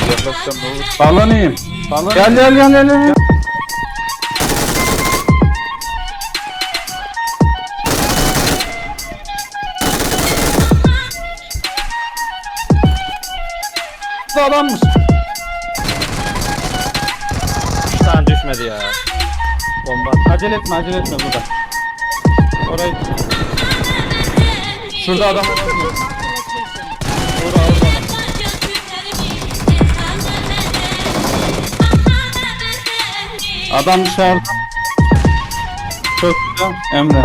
desem ne olur? Sallanayım. Sallan. Gel gel gel gel. gel. Bu adammış. Bir tane düşmedi ya. Bomba. Acele etme acele etme burada. Orayı Şurada adam var. Adam dışarıda. Çok güzel. Emre.